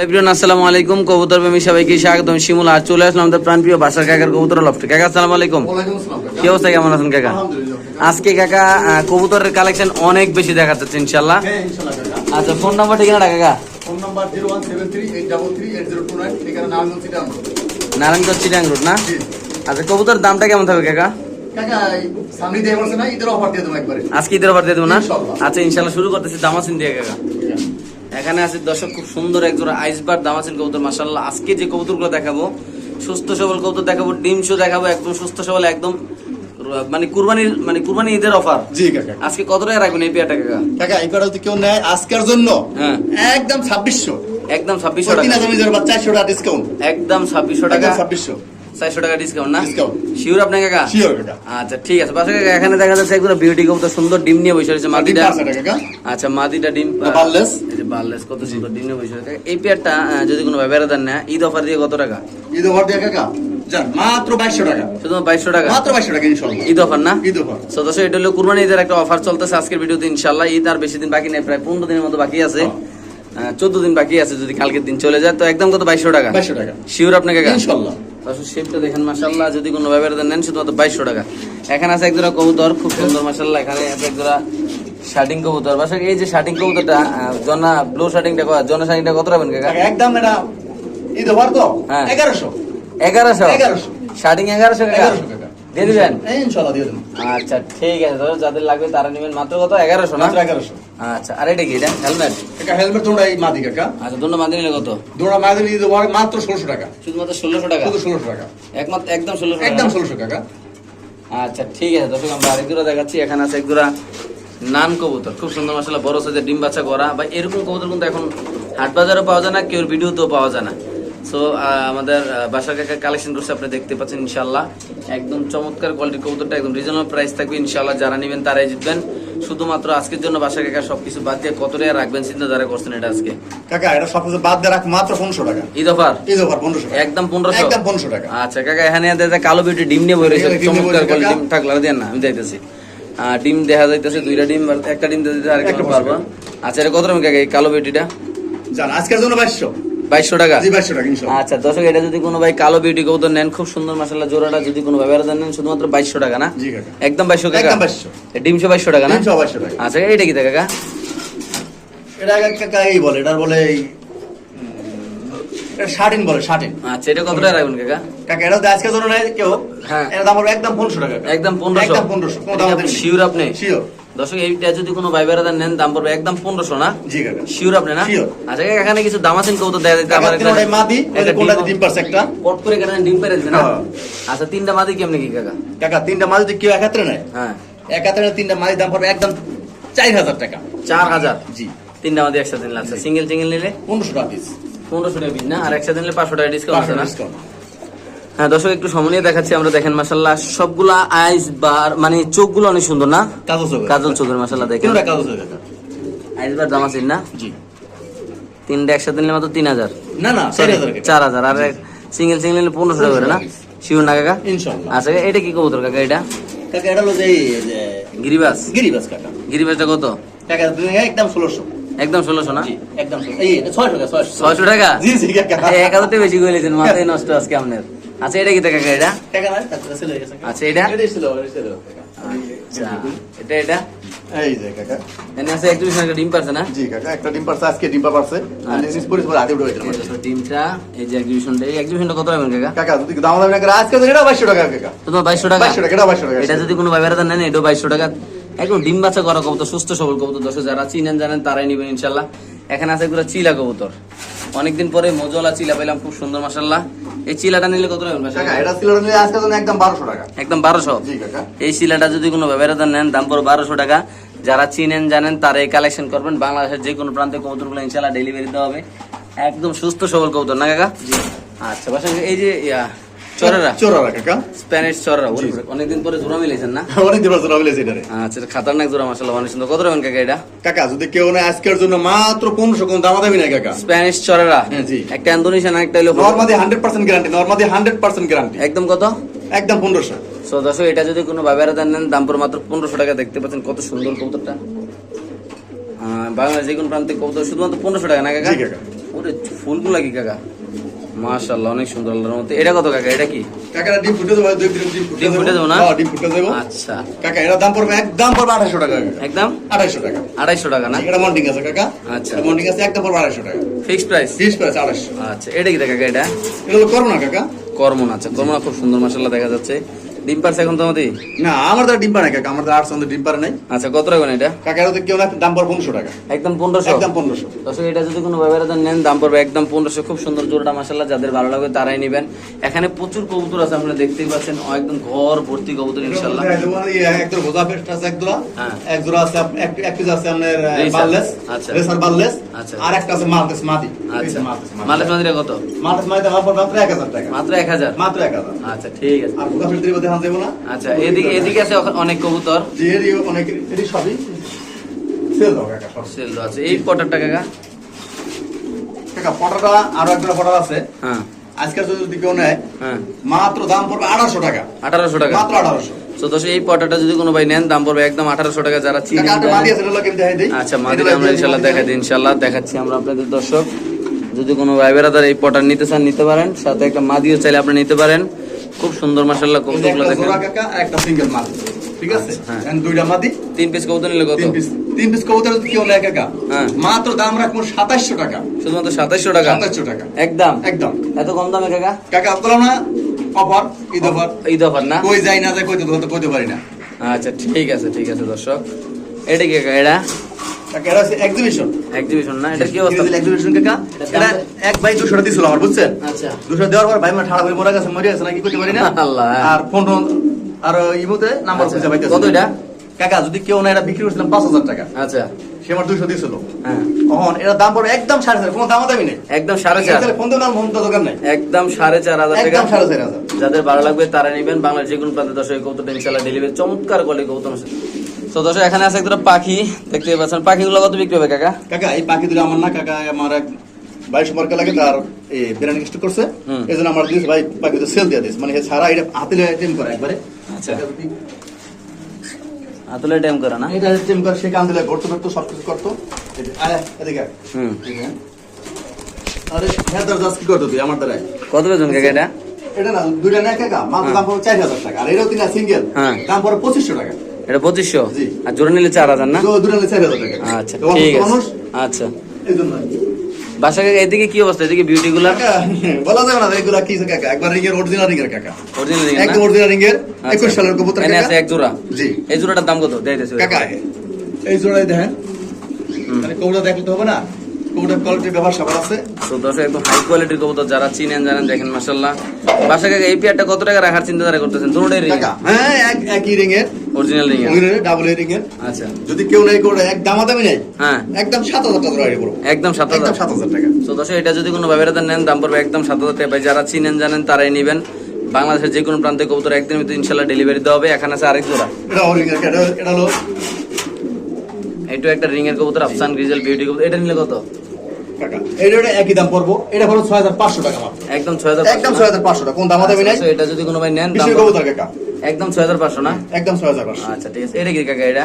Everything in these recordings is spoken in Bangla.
এভরিওয়ান আসসালামু আলাইকুম। কবুতর প্রেমী সবাইকে স্বাগতম। শিমুল আর চলে আসলাম আমাদের প্রাণপ্রিয় বাসার কাকার কবুতর লফটে। কাকা আসসালামু আলাইকুম। কি অবস্থা? কেমন আছেন কাকা? আজকে কাকা কবুতরের কালেকশন অনেক বেশি দেখা যাচ্ছে ইনশাল্লাহ হ্যাঁ, ইনশাআল্লাহ আচ্ছা ফোন নাম্বার ঠিকানাটা কাকা? ফোন নাম্বার 01738338029 ঠিকানা নারায়ণগঞ্জ। নারায়ণগঞ্জ চিটাং রোড না? আচ্ছা কবুতর দামটা কেমন থাকবে কাকা। আজকে ঈদের অফার দিয়ে দেবো না? আচ্ছা ইনশাল্লাহ শুরু করতেছি দামাসিন দিয়ে কাকা। এখানে আছে দর্শক খুব সুন্দর এক জোড়া আইসবার দামাসিন কবুতর মাসাল্লাহ আজকে যে কবুতরগুলো দেখাবো সুস্থ সবল কবুতর দেখাবো ডিম শো দেখাবো একদম সুস্থ সবল একদম মানে কুরবানির মানে কুরবানি ঈদের অফার জি কাকা। আজকে কত টাকা রাখবেন এই পেয়ারটা কাকা? কাকা, এই যদি কেউ নেয় আজকের জন্য হ্যাঁ। একদম ছাব্বিশশো। একদম ছাব্বিশশো তিন টাকা। হাজার চারশো টাকা ডিসকাউন্ট একদম ছাব্বিশশো টাকা। ছাব্বিশশো। চারশো টাকা ডিসকাউন্ট না? শিওর কাকা? শিওর আচ্ছা ঠিক আছে। পাশে এখানে দেখা যাচ্ছে একদম বিউটি কবুতর সুন্দর ডিম নিয়ে বসে রয়েছে। কাকা? আচ্ছা মাদিটা ডিম যে বার্লেস কত সুন্দর ডিম নিয়ে বসে রয়েছে। এই পেয়ারটা যদি কোনো ব্যবহার দেন না ঈদ অফার দিয়ে কত টাকা? ঈদ অফার দিয়ে কাকা? মাত্র বাইশশো টাকা। শুধু বাইশশো টাকা? মাত্র বাইশশো টাকা ইনশাল্লাহ ঈদ অফার না? ঈদ অফার সদস্য এটা হলো কুরবানি ঈদের একটা অফার চলতেছে আজকের ভিডিওতে ইনশাল্লাহ ঈদ আর বেশি দিন বাকি নেই প্রায় পনেরো দিনের মতো বাকি আছে। চোদ্দ দিন বাকি আছে যদি কালকের দিন চলে যায় তো একদম কত? বাইশশো টাকা। বাইশশো টাকা। শিওর আপনাকে ইনশাল্লাহ দর্শক শেপটা দেখেন মাসাল্লাহ যদি কোনো ব্যবহার নেন শুধুমাত্র বাইশশো টাকা। এখানে আছে একজোড়া কবুতর খুব সুন্দর মাসাল্লাহ এখানে আছে একজোড়া শার্টিং কবুতর। বাসা এই যে শার্টিং কবুতরটা জনা ব্লু শার্টিংটা জনা শার্টিংটা কত রাখবেন কাকা? একদম এটা ঈদ তো হ্যাঁ। এগারোশো। এগারোশো? এগারোশো। শার্টিং এগারোশো এগারোশো দিয়ে দিবেন? এই দিয়ে দেবো। আচ্ছা ঠিক আছে ধরো যাদের লাগবে তারা নেবেন মাত্র কত? না? আচ্ছা আর এটা কি এটা হেলমেট? হেলমেট তোমরা এই মাদি কাকা আচ্ছা দুটো মাদি নিলে কত? দোড়া মাদি ঈদ অফার মাত্র ষোলোশো টাকা। টাকা? শুধু টাকা। একমাত্র একদম ষোলোশো একদম ষোলোশো টাকা। আচ্ছা ঠিক আছে দর্শক আমরা আরেক জোড়া দেখাচ্ছি। এখানে আছে এক জোড়া নান কবুতর। খুব সুন্দর মশলা বড় সাইজের ডিম বাচ্চা করা বা এরকম কবুতর কিন্তু এখন হাট বাজারেও পাওয়া যায় না কেউ ভিডিওতেও পাওয়া যায় না। সো আমাদের কাকা কালেকশন করছে আপনি দেখতে পাচ্ছেন ইনশাল্লাহ একদম চমৎকার কোয়ালিটির কবুতরটা একদম রিজনেবল প্রাইস থাকবে ইনশাল্লাহ যারা নেবেন তারাই জিতবেন। শুধুমাত্র আজকের জন্য কাকা সবকিছু বাদ দিয়ে কত টাকা রাখবেন চিন্তা যারা করছেন এটা আজকে। কাকা এটা সব কিছু বাদ দিয়ে রাখ মাত্র পনেরোশো টাকা। ঈদ অফার? ঈদ অফার পনেরোশো একদম পনেরোশো? একদম পনেরোশো টাকা। আচ্ছা কাকা এখানে দেখা কালো বিউটি ডিম নিয়ে বই রয়েছে চমৎকার কোয়ালিটি ডিম। থাকলে দেন না আমি যাইতেছি। ডিম দেখা যাইতেছে দুইটা ডিম একটা ডিম দিতে আরেকটা একটা আচ্ছা এটা কত দাম কাকা এই কালো বিউটিটা? জান আজকের জন্য বাইশশো। বাইশশো টাকা? আচ্ছা দর্শক এটা যদি কোনো ভাই কালো বিউটি কবুতর নেন খুব সুন্দর মাসাল্লাহ জোড়াটা যদি কোনো ব্যবহার নেন শুধুমাত্র বাইশশো টাকা না? একদম বাইশশো টাকা একদম 2200 এ ডিমশো বাইশশো টাকা না? আচ্ছা এইটা কি কাকা? এটা কাকা এই বলে এটার বলে শার্টিন বলে শার্টিন আচ্ছা এটা কত টাকা রাখবেন কাকা? কাকা এটা যদি আজকের জন্য কেউ হ্যাঁ। এটা দাম একদম পনেরোশো টাকা একদম পনেরোশো? একদম পনেরোশো শিওর আপনি? শিওর। দর্শক এইটা যদি কোনো ভাই বেড়াদার নেন দাম পড়বে একদম পনেরোশো না? জি কাকা শিওর আপনি না? আচ্ছা এখানে কিছু দাম আছেন দিতে কাকা আবার মাদি কোনটা ডিম- পারছে একটা? কট করে কেটে ডিম পেরে না? হ্যাঁ। আচ্ছা তিনটা মাদি কেমনে কি কাকা? কাকা তিনটা মাদি যদি কেউ একাত্রে নেয় হ্যাঁ। একাত্রে তিনটা মাদি দাম পড়বে একদম চার হাজার টাকা। চার হাজার? জি। তিনটা মাদি একসাথে নিলে আচ্ছা সিঙ্গেল সিঙ্গেল নিলে? পনেরোশো টাকা পিস পনেরোশো টাকা পিস না? আর একসাথে নিলে পাঁচশো টাকা ডিসকাউন্ট আছে না? হ্যাঁ দর্শক একটু সময় নিয়ে দেখাচ্ছি। আমরা দেখেন মাসাল্লাহ সবগুলা আইস বার মানে চোখগুলো অনেক সুন্দর না? কাজল চোখের মাসাল্লাহ দেখেন। আইস বার দাম আছে না? জি। তিনটা একসাথে নিলে মাত্র তিন হাজার। না না চার হাজার আর সিঙ্গেল সিঙ্গেল নিলে পনেরোশো টাকা করে না? শিওর না কাকা? আচ্ছা এটা কি কবুতর কাকা এটা? কাকা এটা হলো যে গিরিবাস। গিরিবাস কাকা। গিরিবাসটা কত? কাকা একদম ষোলোশো। একদম ষোলোশো না? একদম ছয়শো টাকা ছয়শো টাকা? জি জি কাকা। এক হাজার বেশি করে নিয়েছেন মাথায় নষ্ট আজকে আপনার। আচ্ছা এটা কি এটা? টাকা গেছে আচ্ছা এটা। আচ্ছা এটা এটা? এই যে কাকা। এনে আছে একত্রিশ একটা ডিম পারছে না? জি কাকা একটা ডিম পারছে আজকে ডিম পারছে। আর নিস পরিস পরে উঠে এই ডিমটা এই যে এক্সিবিশনটা এই এক্সিবিশনটা কত রাখবেন কাকা? কাকা যদি দাম দাম না করে আজকে তো এটা বাইশশো টাকা কাকা। টাকা? এটা টাকা এটা যদি কোনো নেন এটাও বাইশশো টাকা। একদম ডিম বাচ্চা করা কবুতর সুস্থ সবল কবুতর দর্শক যারা চিনেন জানেন তারাই নিবেন ইনশাল্লাহ এখানে আছে এগুলো চিলা কবুতর। অনেকদিন পরে মজলা চিলা পেলাম খুব সুন্দর মাসাল্লাহ এই চিলাটা নিলে কত রাখবেন এটা ছিল নিলে আজকে জন্য একদম বারোশো টাকা। একদম বারোশো? জি কাকা। এই চিলাটা যদি কোনো ব্যবহার নেন দাম পড়বে বারোশো টাকা। যারা চিনেন জানেন তারা এই কালেকশন করবেন। বাংলাদেশের যে কোনো প্রান্তে কবুতরগুলো ইনশাল্লাহ ডেলিভারি দেওয়া হবে। একদম সুস্থ সবল কবুতর না কাকা? আচ্ছা বাসা এই যে ইয়া, চরেরা? চোরারা কাকা। স্প্যানিশ চরেরা অনেকদিন পরে জোড়া না? অনেক আচ্ছা এটা খাতারনাক জোড়া মাসাল্লাহ অনেক সুন্দর। কত কাকা এটা? কাকা যদি কেউ না আজকের জন্য মাত্র পনেরোশো কোন দামা দামি নাই কাকা। স্প্যানিশ চরেরা? হ্যাঁ, জি। একটা ইন্দোনেশিয়ান একটা হলো নর্মাদি হান্ড্রেড পার্সেন্ট গ্যারান্টি নর্মাদি হান্ড্রেড পার্সেন্ট গ্যারান্টি একদম কত? একদম পনেরোশো। সো দর্শক এটা যদি কোনো নেন দাম পড়ে মাত্র পনেরোশো টাকা। দেখতে পাচ্ছেন কত সুন্দর কবুতরটা। বাংলাদেশ যে কোনো প্রান্তে কবুতর শুধুমাত্র পনেরোশো টাকা না কাকা। ওরে ফুলগুলা কি কাকা? মাশাআল্লাহ অনেক সুন্দর আল্লাহর মধ্যে এটা কত কাকা? এটা কি? কাকা ডিম ফুটে দেবো দুই ডিম ডিম ফুটে দেবো না? হ্যাঁ ডিম ফুটে দেবো আচ্ছা। কাকা এটা দাম পড়বে একদম পড়বে টাকা। একদম? আড়াইশো টাকা। আড়াইশো টাকা না? এটা মন্ডিং আছে কাকা। আচ্ছা। মন্ডিং আছে একদম পড়বে আড়াইশো টাকা। ফিক্সড প্রাইস ফিক্সড প্রাইস আড়াইশো। আচ্ছা এটা কি কাকা এটা? এটা হলো করমনা কাকা। করমনা আচ্ছা কর্মনা খুব সুন্দর মাশাআল্লাহ দেখা যাচ্ছে। ডিম পারছে এখন তোমাদের না আমার তো ডিম পারে কাকা। আমার তো আটশো ডিম পারে নাই। আচ্ছা কত রাখবেন এটা? কাকা এটা কেউ না দাম পড়বে পনেরোশো টাকা। একদম পনেরোশো? একদম পনেরোশো। দর্শক এটা যদি কোনো ব্যবহার নেন দাম পড়বে একদম পনেরোশো। খুব সুন্দর জোড়াটা মাসাল্লাহ যাদের ভালো লাগবে তারাই নেবেন। এখানে প্রচুর কবুতর আছে আপনারা দেখতেই পাচ্ছেন। একদম ঘর ভর্তি কবুতর ইনশাল্লাহ এক জোড়া ভোজা পেস্ট আছে এক জোড়া। হ্যাঁ। এক জোড়া আছে এক পিস আছে আপনার। বাললেস আচ্ছা। রেসার বাললেস আচ্ছা। আর একটা আছে মালতেস মাদি। আচ্ছা। মালতেস মালেশ মাদিরা কত? মালতেস মাদি আমার পড়বে মাত্র এক হাজার টাকা। মাত্র এক হাজার? মাত্র এক হাজার। আচ্ছা ঠিক আছে। আর ভোজা পেস্ট দেখান যাব না? আচ্ছা এদিকে এদিকে আছে অনেক কবুতর। যে এরই অনেক এটি সবই। সেল দাও কাকা সব সেল আছে এই কাকা? কাকা আরও আছে। হ্যাঁ। আজকের যদি কেউ নেয় হ্যাঁ। মাত্র দাম পড়বে আঠারোশো টাকা। আঠারোশো টাকা। মাত্র আঠারোশো। তো দর্শক এই পটাটা যদি কোনো ভাই নেন দাম পড়বে একদম আঠারোশো টাকা যারা কাকা মাদি আচ্ছা আমরা ইনশাল্লাহ দেখাই দিই ইনশাল্লাহ। দেখাচ্ছি আমরা আপনাদের দর্শক। যদি কোনো ভাই বেড়াদার এই পটার নিতে চান নিতে পারেন। সাথে একটা মাদিও চাইলে আপনি নিতে পারেন। খুব সুন্দর যে কবুতরগুলো একটা দেখেন। জোড়া কাকা আর একটা সিঙ্গেল মাল ঠিক আছে? হ্যাঁ। And দুইটা মাদি। তিন পিস কবুতর নিলে কত? তিন পিস তিন পিস কবুতর কেউ নেয় কাকা? হ্যাঁ। মাত্র দাম রাখব সাতাশশো টাকা। শুধুমাত্র সাতাইশশো টাকা? সাতাশশো টাকা। একদম? একদম। এত কম দামে কাকা? কাকা বলো না offer Eid offer. Eid offer না? কই যাই না যায় কইতে কইতে পারি না। আচ্ছা ঠিক আছে ঠিক আছে দর্শক। এটা কি কাকা এটা? এটা হচ্ছে এক্সিবিশন এক্সিবিশন না? এটা কি অবস্থা? এক্সিবিশন কাকা এটা এটা এক বাই দুশো টাকা দিছিল আমার বুঝছেন আচ্ছা। দুশো দেওয়ার পর ভাই আমার ঠাড়া ভাই মরে গেছে মরে গেছে নাকি কইতে পারি না? আল্লাহ। আর ফোন আর ইমুতে নাম্বার আচ্ছা। খুঁজে পাইতেছি। কত এটা? কাকা যদি কেউ না এটা বিক্রি করছিলাম পাঁচ হাজার টাকা। আচ্ছা। সে আমার দুশো দিছিল। হ্যাঁ। তখন এটা দাম পড়বে একদম কোনো দাম দামি নেই। একদম তাহলে ফোন ফোন নাই। টাকা। যাদের ভালো লাগবে তারা নেবেন বাংলার যে কোনো প্রান্তে দর্শক ডেলিভারি চমৎকার কবুতর আছে তো দর্শক এখানে আছে একটা পাখি দেখতে পাচ্ছেন। পাখিগুলো কত বিক্রি হবে কাকা? কাকা এই পাখি দুটো আমার না কাকা আমার এক ভাই সম্পর্কে লাগে তার বিরিয়ানি স্টক করছে। এই জন্য আমার দিস ভাই পাখি দুটো সেল দিয়ে দিস মানে সারা এটা হাতে টিম করে একবারে। আচ্ছা। আতুলে টাইম করে না? এটা টিম করে সে কান দিলে ঘুরতে ফিরতো সব কিছু করতো আয়, এদিকে হুম। আরে হ্যাঁ দাদা কি করতো তুই? আমার দ্বারাই কত বেজন কাকা এটা? এটা না দুইটা নেয় কাকা? মাত্র দাম পড়বে চার হাজার টাকা। আর এটাও কিনা সিঙ্গেল হ্যাঁ। দাম পড়বে পঁচিশশো টাকা। এটা পঁচিশশো? আর জোরে নিলে চার হাজার না? আচ্ছা ঠিক আছে। আচ্ছা। এই জন্য বাসা কাকা এদিকে কি অবস্থা? এদিকে বিউটি গুলা? বলা যাবে না এগুলা কি কাকা? একবার রিংয়ের অরিজিনাল রিংয়ের কাকা। অরিজিনাল একদম অরিজিনাল আচ্ছা। একুশ সালের কবুতর কাকা। আছে এক জোড়া? জি। এই জোড়াটার দাম কত? দেয় দেয় কাকা এই জোড়াই দেখেন। মানে কবুতর দেখলে তো হবে না? কবুতর কোয়ালিটির ব্যবহার সবার আছে। তো দর্শক একদম হাই কোয়ালিটির কবুতর যারা চিনেন জানেন দেখেন বাসা কাকা এই পেয়ারটা কত টাকা রাখার করতেছেন? দুটোটাই রিং হ্যাঁ এক একই রিংয়ের অরিজিনাল রিং ডাবল এ রিংয়ের আচ্ছা। যদি কেউ নাই করে এক দামাদামি নেই। হ্যাঁ। একদম টাকা করব টাকা। তো দর্শক এটা যদি কোনো নেন দাম পড়বে একদম টাকা। ভাই যারা চিনেন জানেন তারাই নেবেন। বাংলাদেশের যে কোনো প্রান্তে কবুতর একদিনের ভিতরে ইনশাল্লাহ ডেলিভারি দেওয়া হবে। এখানে আছে আরেক জোড়া। এটা রিংয়ের এটা এটা হলো এইটা একটা রিং এর কবুতর আফসান গ্রিজেল বিউটি কবুতর। এটা নিলে কত? এটা এটা একই দাম পড়ব। এটা পড়ব ছয় হাজার পাঁচশো টাকা মাত্র। একদম ছয় হাজার একদম ছয় হাজার পাঁচশো টাকা। কোন নাই আচ্ছা, এটা যদি কোনো ভাই নেন দাম কবুতর কাকা একদম ছয় হাজার পাঁচশো না? একদম ছয় হাজার পাঁচশো। আচ্ছা ঠিক আছে। এটা কি কাকা এটা?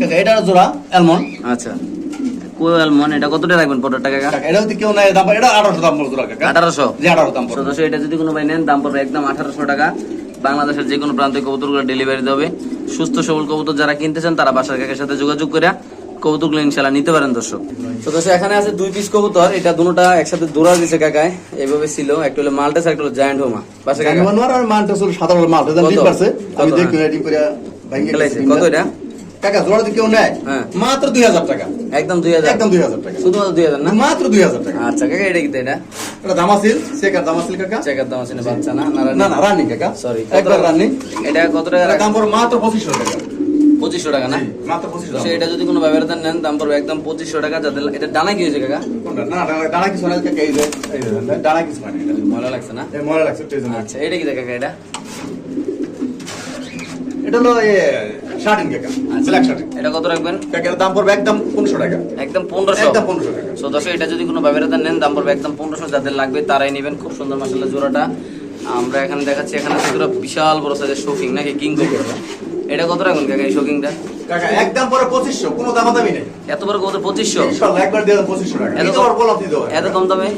কাকা এটা জোড়া অ্যালমন্ড আচ্ছা। কোয়েলমন এটা কত টাকা রাখবেন পনেরো টাকা কাকা এটা যদি কেউ নাই দাম এটা আঠারোশো দাম পড়বে জোড়া আঠারোশো? আঠারো দাম পড়বে। এটা যদি কোনো ভাই নেন দাম পড়বে একদম আঠারোশো টাকা। বাংলাদেশের যে কোনো প্রান্তে কবুতরগুলো ডেলিভারি দেবে সুস্থ সবল কবুতর যারা কিনতে চান তারা বাসার কাকের সাথে যোগাযোগ করে কবুতরগুলো ইনশাল্লাহ নিতে পারেন দর্শক। তো দর্শক এখানে আছে দুই পিস কবুতর। এটা দুটোটা একসাথে দৌড়া দিছে কাকায়। এইভাবে ছিল। একটা হলো মাল্টাস একটা হলো জায়ান্ট হোমা। বাসা কাকা? আর ছিল সাধারণ আমি দেখি কত এটা? কাকা জোড়া যদি কেউ নেয় হ্যাঁ। মাত্র দুই হাজার টাকা। একদম দুই হাজার। একদম দুই হাজার টাকা। শুধুমাত্র দুই হাজার না? মাত্র দুই হাজার টাকা। আচ্ছা কাকা এটা কি এটা? এটা দামাসিল শেখার দামাসিল কাকা। চেকার দাম আছে বাচ্চা না? না না না রানি কাকা। সরি একবার রানি। এটা কত টাকা দাম পড়বে মাত্র পঁচিশশো টাকা। পঁচিশশো টাকা না? মাত্র পঁচিশশো এটা যদি কোনো ব্যবহার নেন দাম পড়বে একদম পঁচিশশো টাকা। যাদের এটা ডানা কি হয়েছে কাকা? না ডানা- কিছু না কাকা এই যে ডানা কিছু এটা মজা লাগছে না? মনে লাগছে আচ্ছা এটা কি দেখা এটা? এটা হলো কাকা। আচ্ছা। ব্ল্যাক শার্টিন এটা কত রাখবেন? কাকা দাম পড়বে একদম পনেরোশো টাকা। একদম পনেরোশো? একদম পনেরোশো টাকা। সো দর্শক এটা যদি কোনো ব্যবহার নেন দাম পড়বে একদম পনেরোশো। যাদের লাগবে তারাই নেবেন। খুব সুন্দর মাসাল্লাহ জোড়াটা। আমরা এখানে দেখাচ্ছি এখানে বিশাল বড় সাইজের শোকিং নাকি কিং এটা কত রাখবেন কাকা এই শোকিংটা কাকা একদম পরে পঁচিশশো কোনো দামাদামি নেই। এত বড় একবার দেন পঁচিশশো টাকা। এত কম দামে?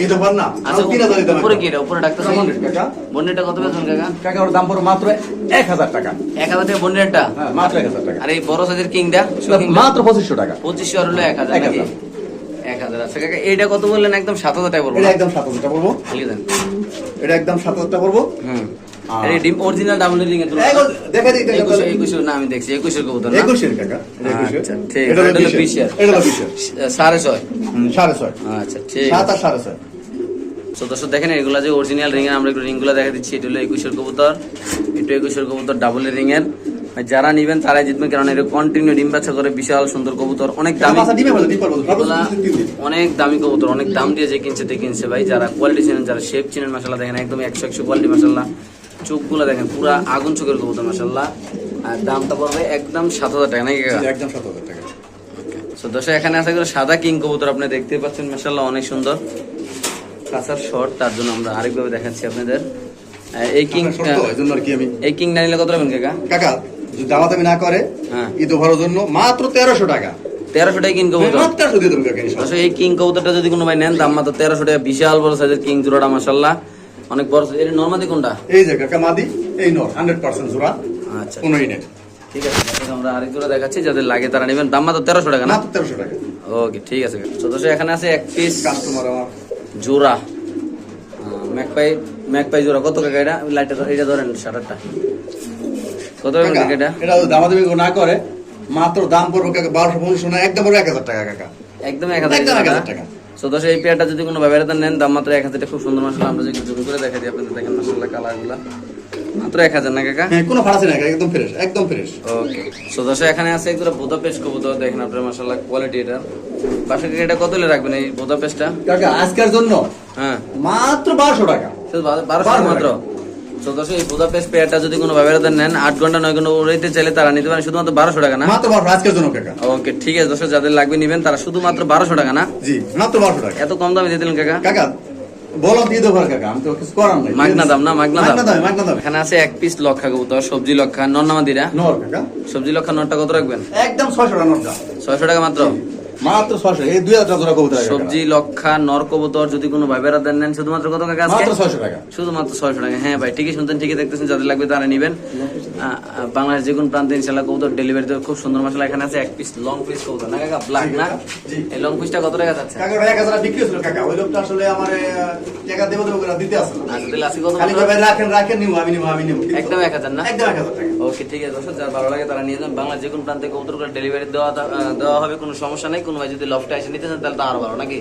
এই না? আচ্ছা তিন হাজার দিতে উপরে কি উপরে ডাক্তার কাকা? বন্ডেটা কত বেতন কাকা? কাকা ওর দাম পড়ো মাত্র এক হাজার টাকা। এক হাজার টাকা বন্ডেরটা? হ্যাঁ মাত্র এক হাজার টাকা। আর এই বড় সাইজের কিংটা? মাত্র পঁচিশশো টাকা। পঁচিশশো আর হলো এক হাজার এক হাজার। আচ্ছা কাকা কত বললেন? একদম সাত হাজার টাকা পড়ব। এটা একদম সাত হাজার টাকা পড়ব। এটা একদম সাত হাজার টাকা পড়ব। হুম। আহ। ডিম অরিজিনাল ডাবল রিং এর দেখা দিই দেখা একুশে দিই। একুশের না আমি দেখছি। একুশের কবুতর না? একুশের কাকা এটা একুশের। আচ্ছা, ঠিক এটা হলো এটা হলো বিশের। বিশের। এটা হলো বিশের। সাড়ে ছয়। হুম, সাড়ে ছয়। আচ্ছা ঠিক সাত আর সাড়ে ছয়। তো দর্শক দেখেন এগুলা যে অরিজিনাল রিং আমরা একটু রিংগুলো দেখা দিচ্ছি। এটা হলো একুশের কবুতর। এটা একুশের কবুতর ডাবল রিং এর যারা নিবেন তারাই জিতবেন কারণ এটা কন্টিনিউ ডিম বাচ্চা করে বিশাল সুন্দর কবুতর। অনেক দামি। অনেক দামি কবুতর অনেক দাম দিয়ে যে কিনছে তে কিনছে ভাই। যারা কোয়ালিটি চিনেন যারা শেপ চিনেন মাসাল্লাহ দেখেন একদম একশো একশো কোয়ালিটি মাসাল্লাহ চোখগুলো দেখেন পুরা আগুন চোখের কবুতর মাসাল্লাহ আর দামটা পড়বে একদম সাত হাজার টাকা নাকি একদম সাত হাজার। তো দর্শক এখানে আছে সাদা কিং কবুতর আপনি দেখতে পাচ্ছেন মাসাল্লাহ অনেক সুন্দর। কাঁচার শর্ট তার জন্য আমরা আরেকভাবে দেখাচ্ছি আপনাদের। এই কিং এই না নিলে কত রাখবেন কাকা? কাকা যদি দামাদামি না করে হ্যাঁ। ঈদ ভরার জন্য মাত্র তেরোশো টাকা। তেরোশো টাকা কিং কবুতর। এই কিং কবুতরটা যদি কোনো ভাই নেন দাম মাত্র তেরোশো টাকা বিশাল বড় সাইজের কিং জোড়াটা মাসাল্লাহ অনেক বড় এর নর্মাদি কোনটা? এই যে কাকা মাদি এই নর হান্ড্রেড পার্সেন্ট জোড়া আচ্ছা। ঠিক আছে আমরা আরেক জোড়া দেখাচ্ছি যাদের লাগে তারা নেবেন। দাম মাত্র তেরোশো টাকা না? তেরোশো টাকা। ওকে ঠিক আছে। তো এখানে আছে এক পিস কাস্টমার আমার। জোড়া। ম্যাকপাই ম্যাকপাই জোড়া। কত কাকা এটা? লাইটটা এটা ধরেন শাটারটা কত কাকা, এটা? এটা যদি দামাদামি না করে মাত্র দাম পড়বে কাকা বারোশো পনেরোশো না একদম পড়বে এক হাজার টাকা কাকা। একদম এক হাজার টাকা এই পেয়ারটা যদি কোনো ব্যবহার নেন দাম মাত্র এক হাজার টাকা। খুব সুন্দর মশলা আমরা যদি করে দেখা দিই আপনাদের দেখেন মশলা কালারগুলা মাত্র এক হাজার না কাকা? হ্যাঁ কোনো না একদম ফ্রেশ একদম ফ্রেশ ওকে সো দশ এখানে আছে একদম বোদা পেস্ট কবুতর দেখেন আপনার কোয়ালিটি এটা। বাসা এটা কত রাখবেন এই বোদা পেস্টটা? কাকা আজকের জন্য হ্যাঁ। মাত্র বারোশো টাকা। শুধু বারোশো মাত্র? এই পেয়ারটা যদি কোনো ব্যবহার নেন আট ঘণ্টা নয় ঘণ্টা উড়াইতে চাইলে তারা নিতে পারেন শুধুমাত্র বারোশো টাকা না? মাত্র বারোশো আজকের জন্য কাকা। ওকে ঠিক আছে দর্শক যাদের লাগবে নিবেন তারা শুধুমাত্র বারোশো টাকা না? জি মাত্র বারোশো টাকা। এত কম দামে দিয়ে দিলেন কাকা? কাকা বলো দিয়ে দেবো কাকা আমি তো কিছু করার নাই। মাগনা দাম না মাগনা মাগনা দাম দাম মাগনা দাম। এখানে আছে এক পিস লক্ষা কবুতর সবজি লক্ষা নন্নামাদিরা নর কাকা। সবজি লক্ষা নটটা কত রাখবেন? একদম ছয়শো টাকা নর ছয়শো টাকা মাত্র? মাত্র ছয়শো এই দুই হাজার টাকা কবুতর সবজি লক্ষা নর কবুতর যদি কোনো ভাই বেড়াতে নেন শুধুমাত্র কত টাকা মাত্র ছয়শো টাকা। শুধুমাত্র ছয়শো টাকা। হ্যাঁ ভাই ঠিকই শুনছেন ঠিকই দেখতেছেন যাদের লাগবে তারা নিবেন। বাংলাদেশ যে কোনো প্রান্তে ইনশাল্লাহ কবুতর ডেলিভারি দেবে খুব সুন্দর মশলা এখানে আছে এক পিস লং পিস কবুতর না কাকা? ব্ল্যাক না? এই লং পিসটা কত টাকা যাচ্ছে? কাকা ওটা এক হাজার টাকা বিক্রি হয়েছিল কাকা। ওই লোকটা আসলে আমার টাকা দেবো দেবো করে দিতে আসলো। আচ্ছা তাহলে কত খালি ভাবে রাখেন রাখেন নিবো আমি নিবো আমি নিবো একদম এক হাজার না? একদম এক হাজার টাকা। ওকে ঠিক আছে দর্শক যার ভালো লাগে তারা নিয়ে যান। বাংলা যে কোনো প্রান্তে কবুতর করে ডেলিভারি দেওয়া দেওয়া হবে কোনো সমস্যা নেই। কোনো ভাই যদি লফটে এসে নিতে চান তাহলে তো আরও ভালো নাকি?